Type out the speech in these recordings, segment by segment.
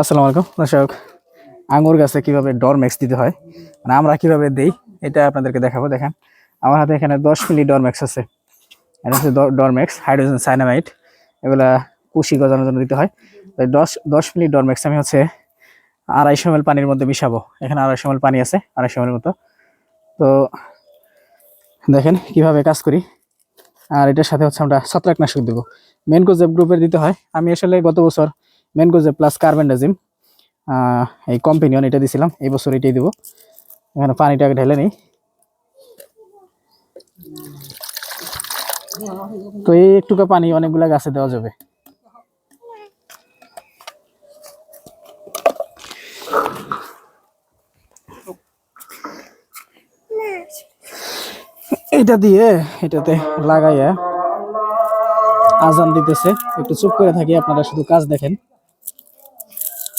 আসসালামু আলাইকুম, দর্শক। আঙুর গাছে কীভাবে ডর ম্যাক্স দিতে হয় মানে আমরা কীভাবে দেই, এটা আপনাদেরকে দেখাবো, দেখেন। আমার হাতে এখানে দশ মিলি ডর ম্যাক্স আছে। এটা হচ্ছে ডর ম্যাক্স, হাইড্রোজেন সাইনামাইট। এগুলা কুশি গজানোর জন্য দিতে হয়। তো দশ দশ মিলি ডর ম্যাক্স আমি হচ্ছে আড়াইশো এমএল পানির মধ্যে মিশাবো। এখানে আড়াইশো এমএল পানি আছে, আড়াইশো এমএল মতো। তো দেখেন কীভাবে কাজ করি। আর এটার সাথে হচ্ছে আমরা ছত্রাকনাশক দেবো। মেনকোজেব গ্রুপের দিতে হয়। আমি আসলে গত বছর মেনকোজেব প্লাস কার্বেন্ডাজিম এই কম্পিনিয়ন এটা দিছিলাম, এই বছর এটাই দিব। এখানে পানিটাকে ঢেলে নেই। তো এই একটুকু পানি অনেকগুলা গাছে দেওয়া যাবে। এটা দিয়ে এটাতে লাগাইয়া আজান দিতেছে। একটু চুপ করে থাকি, আপনারা শুধু কাজ দেখেন।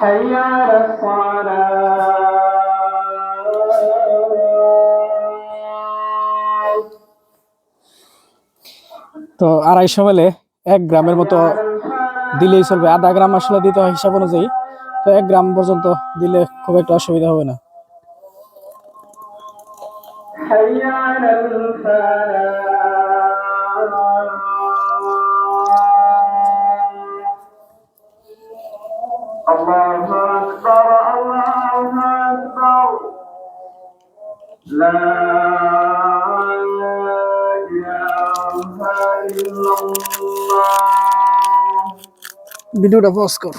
حي على الصلاة তো আড়াইশো মেলে এক গ্রামের মতো দিলেই চলবে আধা গ্রাম আসলে দিতে হয় হিসাব অনুযায়ী তো এক গ্রাম পর্যন্ত দিলে খুব একটা অসুবিধা হবে না حي على الفلاح الله أكبر الله أكبر لا إله إلا الله ভিডিওটা পজ কর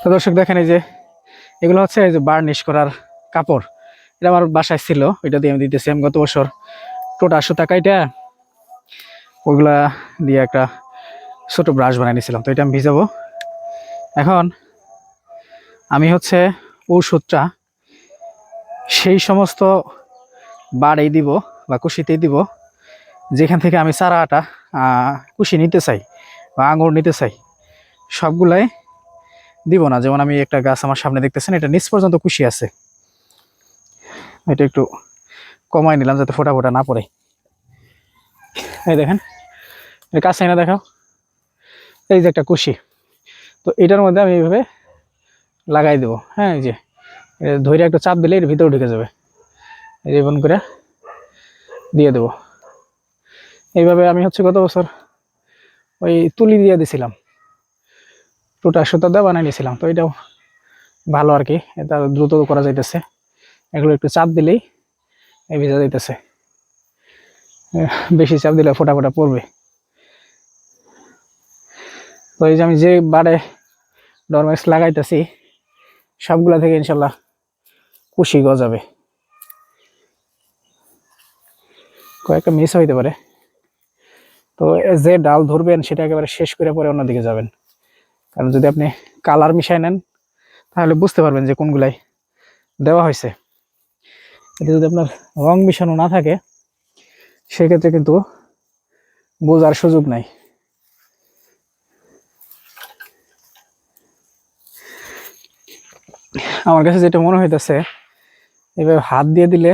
তো দর্শক দেখেন এই যে এগুলো হচ্ছে এই যে বার্নিশ করার কাপড় এটা আমার বাসায় ছিল ওইটা দিয়ে আমি দিতেছি আমি গত বছর টোটা সুতা কাইটা ওইগুলা দিয়ে একটা ছোট ব্রাশ বানিয়ে নিয়েছিলাম, তো এটা আমি ভিজাবো। এখন আমি হচ্ছে ঔষধটা সেই সমস্ত বাড়েই দিব বা কুশিতেই দিব, যেখান থেকে আমি চারাটা কুশি নিতে চাই বা আঙুর নিতে চাই, সবগুলাই দিব না। যেমন আমি একটা গাছ আমার সামনে দেখতেছেন, এটা নিচ পর্যন্ত কুশি আছে। এটা একটু কমাই নিলাম যাতে ফোটা ফোটা না পড়ে। এই দেখেন, এটা কাছে না দেখাও। এই যে একটা কুশি। তো এটার মধ্যে আমি এইভাবে লাগাই দেবো। হ্যাঁ এই যে এটা ধরে একটু চাপ দিলে এর ভিতরে ঢুকে যাবে। যে করে দিয়ে দেবো। এইভাবে আমি হচ্ছে গত বছর ওই তুলি দিয়ে দিছিলাম। টোটা সুতা দিয়ে বানিয়ে নিয়েছিলাম তো এটাও ভালো আর কি, এটা দ্রুত করা যাইতেছে। এগুলো একটু চাপ দিলেই এই ভিজা যাইতেছে। বেশি চাপ দিলে ফোটা ফোটা পড়বে। তো এই যে আমি যে বারে ডরমেক্স লাগাইতেছি, সবগুলা থেকে ইনশাল্লাহ কুশি গজাবে। কয়েকটা মিস হইতে পারে। তো যে ডাল ধরবেন, সেটা একেবারে শেষ করে পরে অন্যদিকে যাবেন। কারণ যদি আপনি কালার মিশাই নেন, তাহলে বুঝতে পারবেন যে কোনগুলাই দেওয়া হয়েছে। এটা যদি আপনার রং মিশানো না থাকে, সেক্ষেত্রে কিন্তু বোঝার সুযোগ নাই। আমার কাছে যেটা মনে হইতেছে, এভাবে হাত দিয়ে দিলে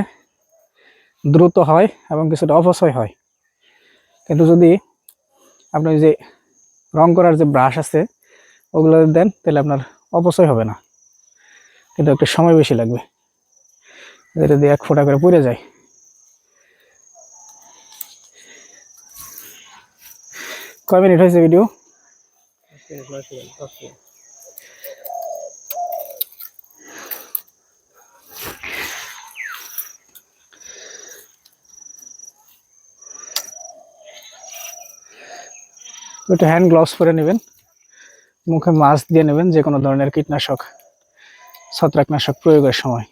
দ্রুত হয় এবং কিছুটা অপচয় হয়। কিন্তু যদি আপনি যে রং করার যে ব্রাশ আছে, ওগুলো দেন, তাহলে আপনার অপচয় হবে না। কিন্তু একটু সময় বেশি লাগবে। যেটা দিয়ে এক ফোঁটা করে পড়ে যায়। কয় মিনিট হয়েছে ভিডিও একটু হ্যান্ড গ্লাভস পরে নেবেন। মুখে মাস্ক দিয়ে নেবেন, যে কোনো ধরনের কীটনাশক, ছত্রাকনাশক প্রয়োগের সময়।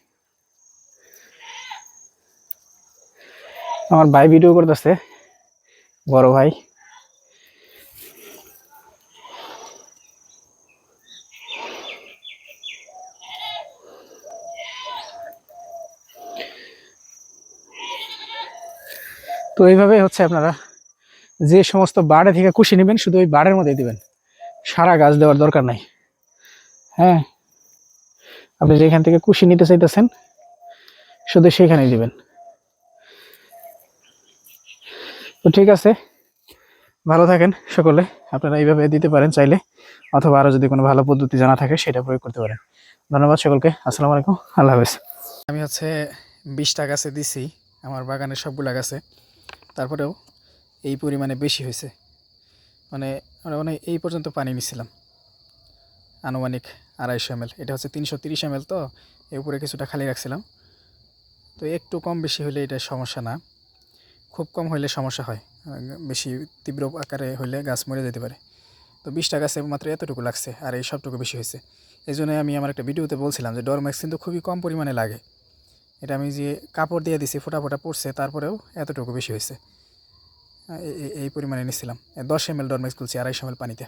আমার ভাই ভিডিও করতেছে, বড় ভাই। তো এইভাবেই হচ্ছে আপনারা যে সমস্ত বাড়ে থেকে কুশি নেবেন, শুধু ওই বাড়ের মধ্যে দিবেন। সারা গাছ দেওয়ার দরকার নাই। হ্যাঁ? আপনি যেখান থেকে কুশি নিতে চাইতেছেন, শুধু সেখানেই দিবেন। তো ঠিক আছে। ভালো থাকেন সকলে। আপনারা এইভাবে দিতে পারেন চাইলে, অথবা আরও যদি কোনো ভালো পদ্ধতি জানা থাকে, সেটা প্রয়োগ করতে পারেন। ধন্যবাদ সকলকে। আসসালামু আলাইকুম। আল্লাহ হাফেজ। আমি হচ্ছে বিশটা গাছে দিছি, আমার বাগানের সবগুলা গাছে। তারপরেও এই পরিমাণে বেশি হয়েছে। মানে আমরা মানে এই পর্যন্ত পানি নিছিলাম। আনুমানিক আড়াইশো এম এটা হচ্ছে তিনশো তিরিশ এম তো, এর উপরে কিছুটা খালি রাখছিলাম। তো একটু কম বেশি হলে এটা সমস্যা না। খুব কম হলে সমস্যা হয়। বেশি তীব্র আকারে হলে গাছ মরে যেতে পারে। তো বিশটা গাছে মাত্র এতটুকু লাগছে, আর এই সবটুকু বেশি হয়েছে। এই জন্য আমি আমার একটা ভিডিওতে বলছিলাম যে ডরম্যাক্স কিন্তু খুবই কম পরিমাণে লাগে। এটা আমি যে কাপড় দিয়ে দিছি, ফোটা ফোটা পড়ছে, তারপরেও এতটুকু বেশি হয়েছে। এই পরিমাণে নিছিলাম দশ এম এল ডরমেক্স খুলছি আড়াইশো এম পানিতে।